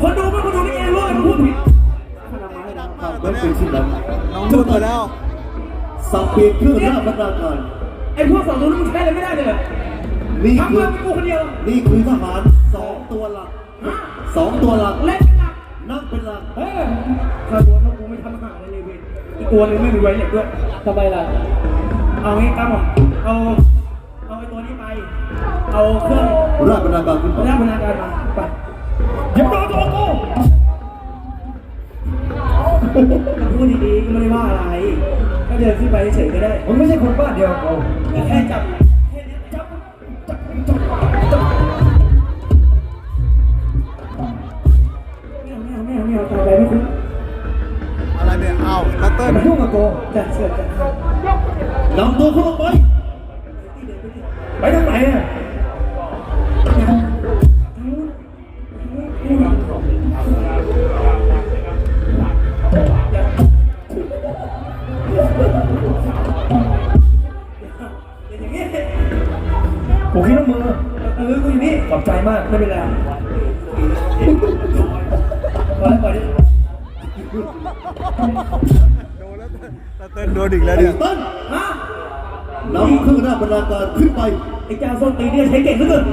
คนดูไม่คนดูนี่เองรู้เลยมันพูดผิดมันเป็นที่นั้นน้องนุ่นมาแล้วสับเปลี่ยนเครื่องหน้าบรรณาการไอ้พวกสองตัวนี้มึงใช้อะไรไม่ได้เลยเหรอนี่ทำคืเพื่ออเป็นกูคนเดียวนี่คือทหารสองตัวหลักสองตัวหลักเล่นเป็นหลักนั่งเป็นหลักเออถ้าตัวถ้ากูไม่ทำหาอะไรเลยเว้ยอีกตัวนึงไม่มีไว้เหล็กด้วยทำไมล่ะเอางี้ตั้มอะเอาเอาไอ้ตัวนี้ไป เอาเครื่องราชบรรณาการขึ้นไปหน้าพนักงานมาไป อย่าโดนตัวกูพูดดีๆก็ไม่ได้ว่าอะไร ก็เดินขึ้นไปเฉยๆก็ได้ มันไม่ใช่คนบ้านเดียวกับเราก็แค่จับ ขอบใจมากไม่เป็นไรพอแล้วปล่อยดิโดนแล้วนัตเติ้ลโดนอีกแล้วไอ้เนี่ยเติ้ลฮะนำเครื่องหน้าบรรณาการขึ้นไปไอ้เจ้าส้นตีนเนี่ยใช้เก่งเหลือเกิน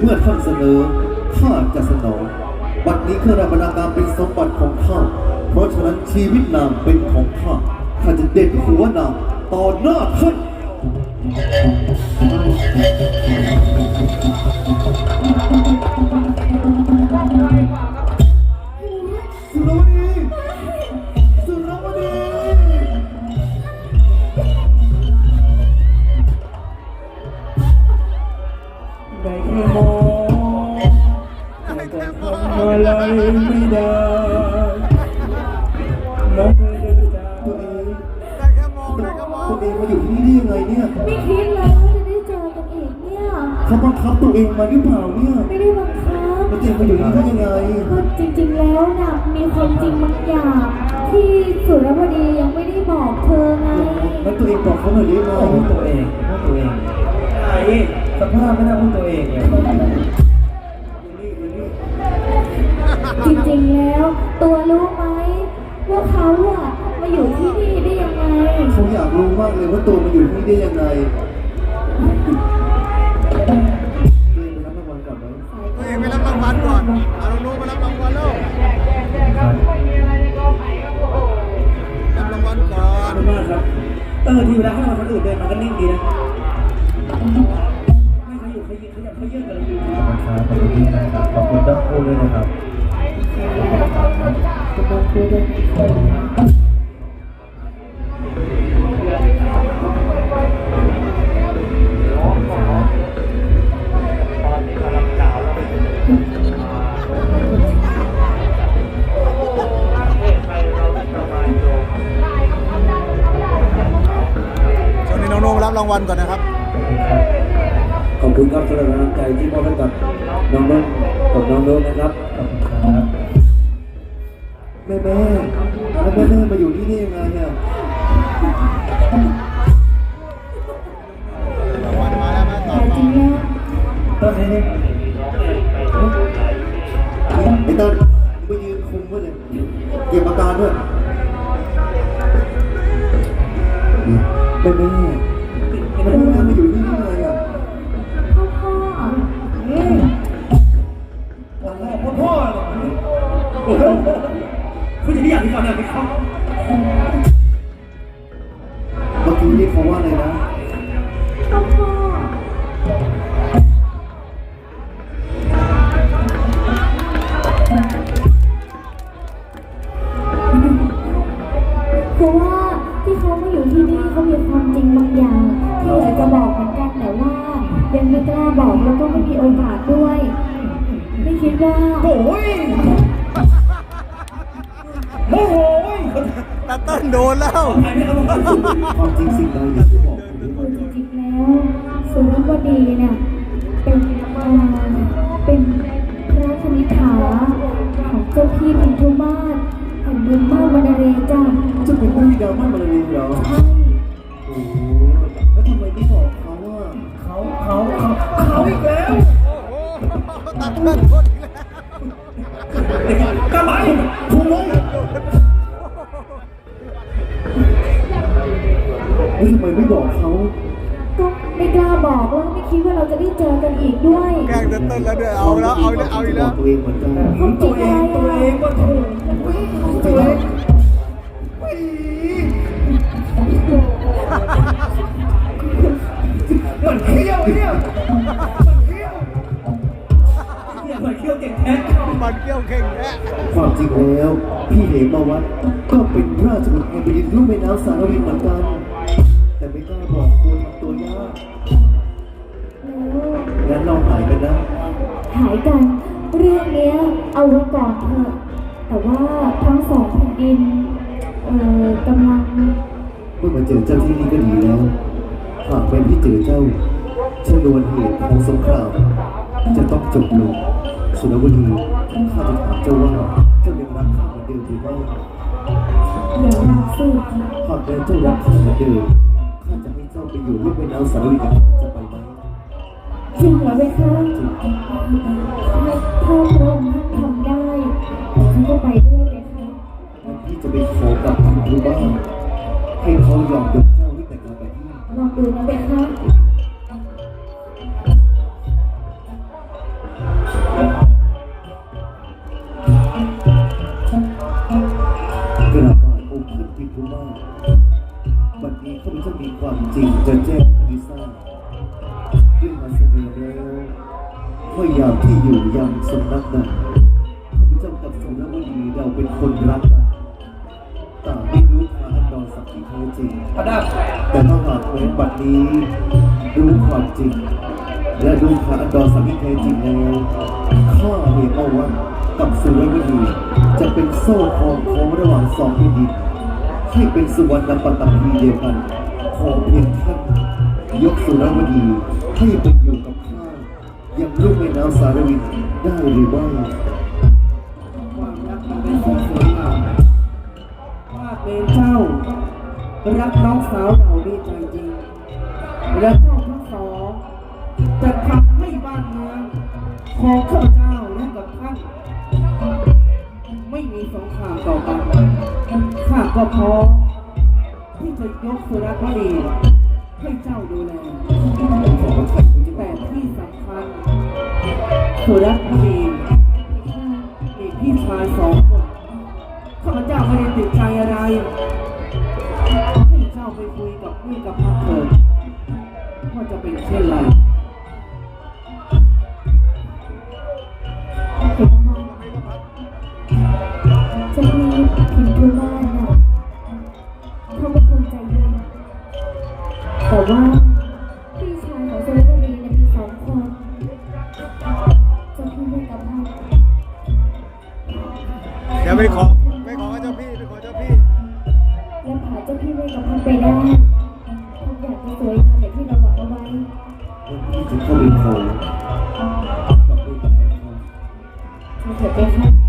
เมื่อท่านเสนอข้าจะสนองบัดนี้เครื่องราชบรรณาการเป็นสมบัติของข้า เพราะฉะนั้นชีวิตนางเป็นของข้า ข้าจะเด็ดหัวนางต่อหน้าท่าน อย่างที่สุรวดียังไม่ได้บอกเธอไงแล้วตัวเองบอกเขาหน่อยได้ไหมพูดตัวเองพูดตัวเองไอ้สภาพไม่น่าพูดตัวเองเนี่ยจริงๆแล้ว ตัวรู้ไหมว่าเขาอะมาอยู่ที่นี่ได้ยังไงเขาอยากรู้มากเลยว่าตัวมาอยู่ที่นี่ได้ยังไง วัลก่อขอนบมากครับเออทีเวลาให้มาคนอื่นเดินมาก็นิ่งดีนะไม่เขาอยู่ขยืนเขาอยาเขยืนกันเลยขอบคุณครับขอบคุณที่นะครับขอบคุณทั้งคู่ด้วย รับรางวัลก่อนนะครับ ขอบคุณครับสำหรับกำลังใจที่มอบให้กับน้องนุ่นกับน้องนุ่นนะครับขอบคุณครับแม่แม่แล้วแม่แม่มาอยู่ที่นี่ยังไงเนี่ยรางวัลมาแล้วมาต่อแต่จริงแล้วต้นนี้นี่ไอ้เติ้ลมายืน ว่าโอ้ยโมโหยนัตเต้นโดนแล้วครไม่เอามาความจริงสิ่งใดอย่างที่บอกคือจริงๆแล้วสุรวดีเนี่ยเป็นเป็นพระคณิษฐาของเจ้าพี่พินทุมาศแห่งเมืองมาวันเรจ้าจะเป็นผู้ที่ดาวมากมาเลยเหรอใช่โอ้แล้วทำไมไม่บอกเขาว่าเขาเขาเขาเขาอีกแล้วโอ้โหตัดเพื่อนคนอี กแล้วกระบะคุณเลยแล้วทำไมไม่บอกเขาก็ไม่กล้าบอกแล้วก็ไม่คิดว่าเราจะได้เจอกันอีกด้วยแกล้งเต้นๆแล้วด้วยเอาแล้วเอาแล้วเอาอีกแล้ว ตัวเองเหมือนกันตัวเองตัวเองก็ถูกตัวเองมันเขี้ยวเนี่ยมันเขี้ยวเนี่ยมันเขี้ยวเก่งแท้ มันเกี้ยวเข่งแท้ความจริงแล้ว พี่เหมวัดก็เป็นราชบุตรแห่งแผ่นดินลุ่มแม่น้ำสารวินเหมือนกัน แต่ไม่กล้าบอกคนทำตัวยากแล้วงั้นเราหายกันนะ หายกัน เรื่องเนี้ยเอาไว้ก่อนเถอะแต่ว่าทั้งสองแผ่นดินเอ่อกำลังเมื่อมาเจอเจ้าที่นี่ก็ดีแล้วหากเป็นที่เจอเจ้าชนวนเหตุของสงครามจะต้องจบลงสุนวดี ข้าจะถามเจ้าว่าเจ้ายังรักข้าเหมือนเดิมหรือไม่อย่ารักสิหากเป็นเจ้ารักข้าเหมือนเดิมข้าจะให้เจ้าไปอยู่ร่วมแม่น้ำสารวินจะไปไหมจริงเหรอเบคะไม่ถ้าพระองค์ท่านทำได้เดี๋ยวฉันก็ไปด้วยเบคะพี่จะไปขอกับทางรู้บ้างให้เขายอมยกเจ้าให้แต่งงานกับพี่ลองดูนะเบคะ องค์ท่านพิทุมาบัดนี้ข้าพเจ้ามีความจริงจะแจ้งให้ทราบด้วยมาเสนอแล้วว่ายามที่อยู่ยังสำนักนั้นข้าพเจ้ากับสุนวดีเราเป็นคนรักกันต่างไม่รู้ทางดอนสักที่แท้จริงประดับแต่ถ้าหากแม้บัดนี้รู้ความจริง และรู้พระอันดรสังที่แท้จริงแล้วข้าเห็นเอาว่ากับสุรวดีจะเป็นโซ่ทองของระหว่างสองแผ่นดิน ให้เป็นสุวรรณปตพีเดียวกัน ขอเพียงท่านยกสุรวดีให้ไปอยู่กับข้ายังลูกแม่น้ำสารวินได้หรือไม่ความรักมันเป็นของสวยงามว่าเป็นเจ้า รักน้องสาวเราด้วยใจจริง และเจ้าทั้งสองจะทำให้บ้านเมืองของข้าพเจ้าและกับท่านไม่มีสงครามต่อกัน ข้าก็พร้อมที่จะยกสุรคดีให้เจ้าดูแลแต่ที่สำคัญสุรคดีมีพี่ชายสองคนข้าพเจ้าไม่ได้ติดใจอะไรให้เจ้าไปคุยกับพี่กับพักเถิดว่าจะเป็นเช่นไร แต่ว่าพี่ชายของสุรวดีเนี่ยมีสองคนจะพี่เรียกกับพ่อเดี๋ยวไปขอไปขอเจ้าพี่ไปขอเจ้าพี่และพาเจ้าพี่เวกกับพันไปได้ทุกอย่างจะสวยงามอย่างที่เราหวังเอาไว้ที่จะเข้าไปขอกับด้วยกับเขาเชิญเถิดไปค่ะ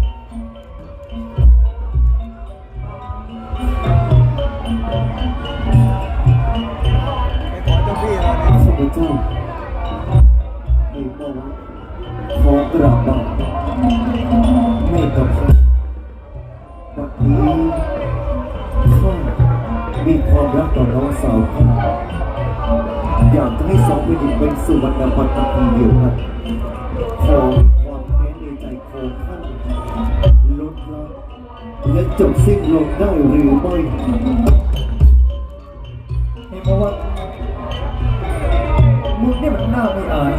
มีความรักต่อน้องสาวข้าอยากจะให้สองเป็นดินเป็นสุวรรณปัตตภีเดียวกันขอความแค้นในใจขอท่านลดละและจบสิ้นลงได้หรือไม่เห็นเพราะว่ามึงเนี่ยมันหน้าไม่อาย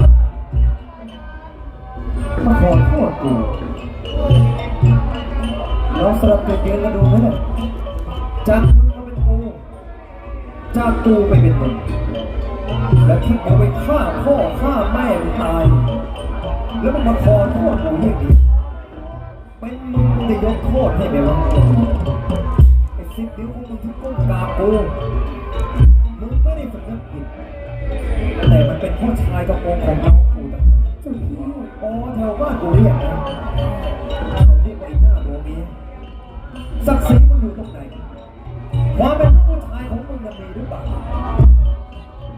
มาขอโทษกูลองสลับเปลี่ยนเปลี่ยนกันดูไหมเนี่ยจากมึง จากกูไปเป็นมึงแล้วที่กูไปฆ่าพ่อฆ่าแม่มึงตาย แล้วมึงมาขอโทษกูอย่างนี้เป็นมึงจะยกโทษให้ไหมวะไอ้สิบนิ้วของมึงที่ก้มกราบกูมึงไม่ได้สำนึกผิดแต่มันเป็นผู้ชายกระโปรงของน้องกูต่างหากเจ้าพี่อ๋อแถวบ้านกูเรียกนะเขาเรียกไอ้หน้าโมเมียศักดิ์ศรีมึงอยู่ตรงไหน ความเป็นผู้ชายของมึงยังมีหรือเปล่า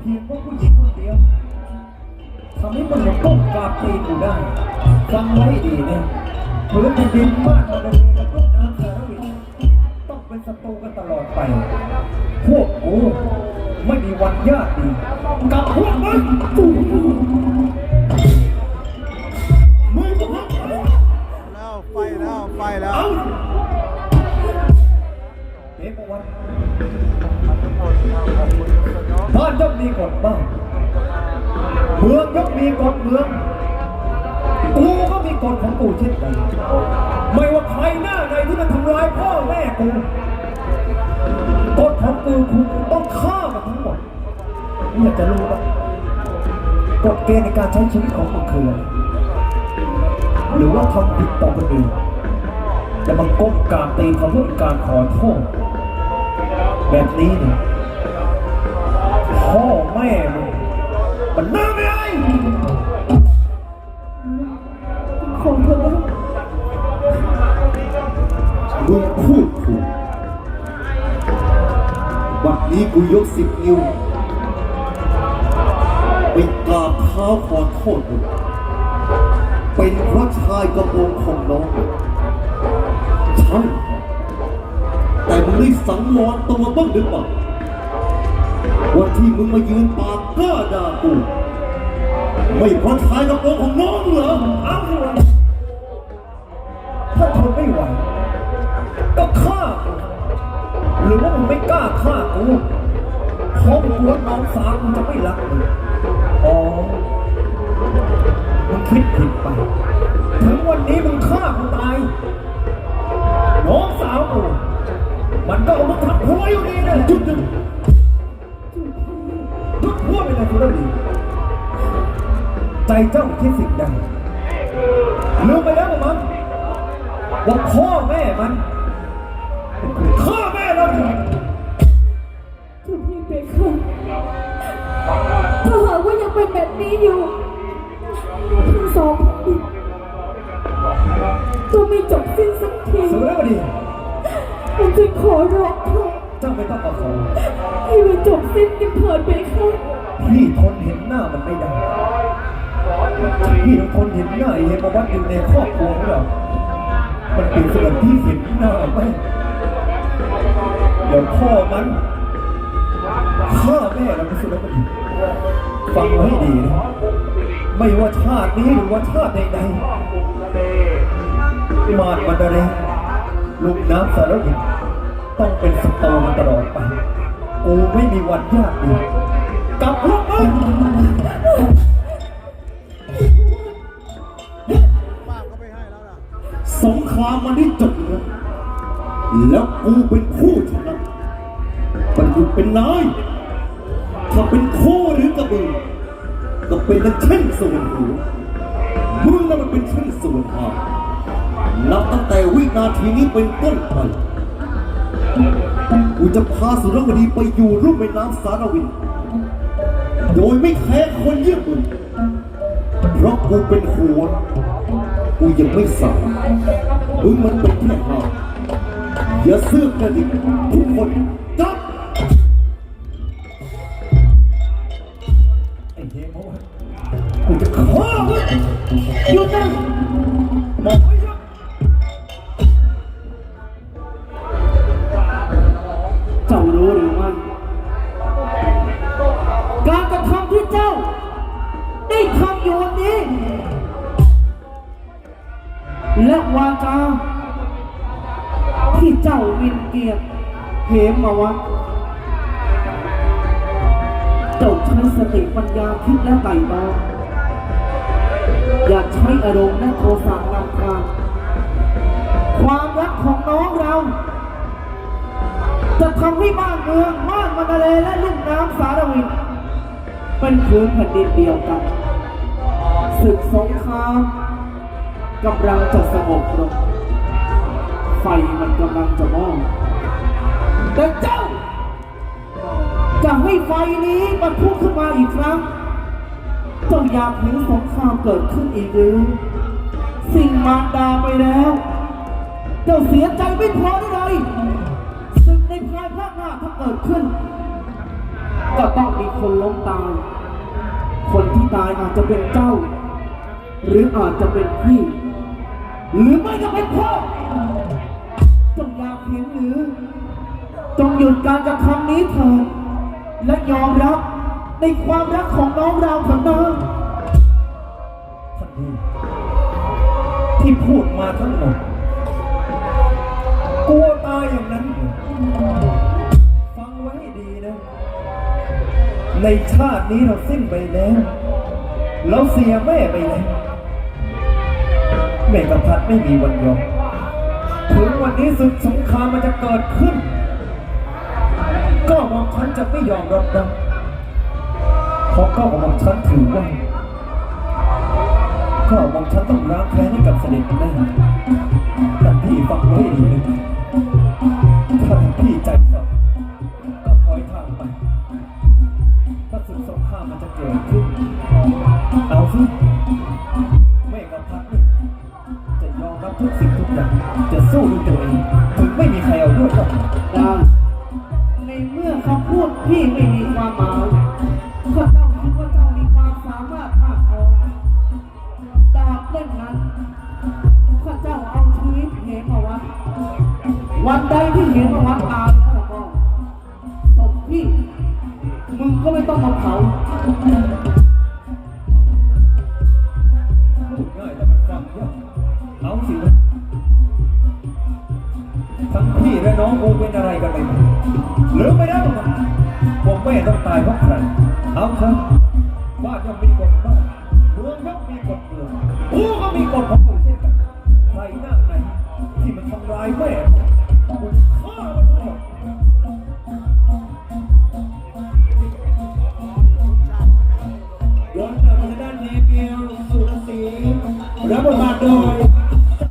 เพียงว่าผู้หญิงคนเดียวทำให้มึงมาก้มกราบตีนกูได้ฟังไว้ดีนะพื้นแผ่นดินมากกว่าเดิมกับลูกน้ำสารวินต้องเป็นศัตรูกันตลอดไป พวกกูไม่มีวันญาติดีกับพวกมึงเจ้าพี่มึงจะพักแล้วไฟแล้วไฟแล้ว บ้านย่อมมีกฎบ้านเมืองย่อมมีกฎเมือง กูก็มีกฎของกูเช่นกัน ไม่ว่าใครหน้าไหนที่มันทำร้ายพ่อแม่กูกฎของกูกูต้องฆ่ามันทั้งหมดมึงอยากจะรู้ปะกฎเกณฑ์ในการใช้ชีวิตของมึงคืออะไรหรือว่าทำผิดต่อคนอื่นจะมาก้มกาบตีนเขาเพื่อเป็นการขอโทษแบบนี้เนี่ย ม่มึงมันน่าไม่ได้ขอเถอะมึงพูดถูกวันนี้กูยกสิบนิ้วไปกราบเท้าขอโทษมึงเป็นเพราะชายกระโปรงของน้องใช่แต่มึงได้สังวรตัวบ้างหรือเปล่า วันที่มึงมายืนปากกล้าด่ากู ไม่เพราะชายกระโปรงของน้องเหรอเอาวถ้าทนไม่ไหวก็ฆ่าหรือว่ามึงไม่กล้าฆ่ากูเพราะมึงกลัวน้องสาวมึงจะไม่รักมึงอ๋อมึงคิดผิดไป ถึงวันนี้มึงฆ่ากูตายน้องสาวกูมันก็เอามึงทำหัวอยู่ดีนะจุดหนึ่ง จุดหัวไปเลยคุณดีใจเจ้าคิดสิ่งใดลืมไปแล้วมั้งว่าพ่อแม่มันเป็นคนฆ่าแม่เราเจ้าพี่เบคค่ะถ้าหากว่ายังเป็นแบบนี้อยู่ทั้งสองคนก็ไม่จบสิ้นสักทีสุรวดีผมจะขอร้องเถอะเจ้าไม่ต้องมาขอให้มันจบสิ้นกันเถิดเบคค่ะ พี่ทนเห็นหน้ามันไม่ได้พี่ต้องทนเห็นหน้าไอ้เฮมวัดอยู่ในครอบครัวของเรามันเป็นสมือนพี่เห็นหน้าไหมเดี๋ยวพ่อมันฆ่าแม่เราเป็นสุรวดีฟังไว้ให้ดีนะไม่ว่าชาตินี้หรือว่าชาติใดๆมาดมันดาเลยลูกน้ำสารวินต้องเป็นศัตรูมันตลอดไปกูไม่มีวันยากดี กลับพวกมึงป้าก็ไม่ให้แล้วล่ะสงครามมันได้จบแล้วแล้วกูเป็นผู้ชนะมันอยู่เป็นนายถ้าเป็นโคหรือกระบือก็เป็นเช่นส่วนหัวมึงน่ะมันเป็นเช่นส่วนหางนับตั้งแต่วินาทีนี้เป็นต้นไปกูจะพาสุรวดีไปอยู่รูปแม่น้ำสารวิน โดยไม่แคร์คนเยี่ยมมึงเพราะกูเป็นหัวกูยังไม่สั่งมึงมันเป็นแค่หาอย่าเสื้อกกระดิกทุกคนจับไอ้เฮมวัดกูจะฆ่ามึงหยุดนะ ทำให้บ้านเมืองบ้านมันทะเลและลุ่มน้ำสารวินเป็นพื้นแผ่นดินเดียวกันศึกสงครามกำลังจะสงบลงไฟมันกำลังจะมอดแต่เจ้า จะให้ไฟนี้มันพุ่งขึ้นมาอีกครั้งเจ้าอยากเห็นสงครามเกิดขึ้นอีกหรือสิ่งมารดาไปแล้ว เจ้าเสียใจไม่พอหรือไร กิดขึ้น ก็ต้องมีคนล้มตาย คนที่ตายอาจจะเป็นเจ้า หรืออาจจะเป็นพี่ หรือไม่ก็เป็นพ่อจงอยากเห็นหรือจงหยุดการกระทำนี้เถิดและยอมรับในความรักของน้องเราเถิดนะท่านที่พูดมาทั้งหมดกลัว ในชาตินี้เราสิ้นไปแล้ว เราเสียแม่ไปแล้วแม่กับพัดไม่มีวันยอมถึงวันนี้ศึกสงครามมันจะเกิดขึ้น ก็มองฉันจะไม่ยอมรับนะเพราะก็มองฉันถือว่าก็มองฉันต้องล้างแค้นให้กับเสด็จแม่แต่พี่ฟังไว้ดีนะ เป็นอะไรกันไปหมดหรือไม่ได้ผมไม่ต้องตายเพราะใครเอาเถอะ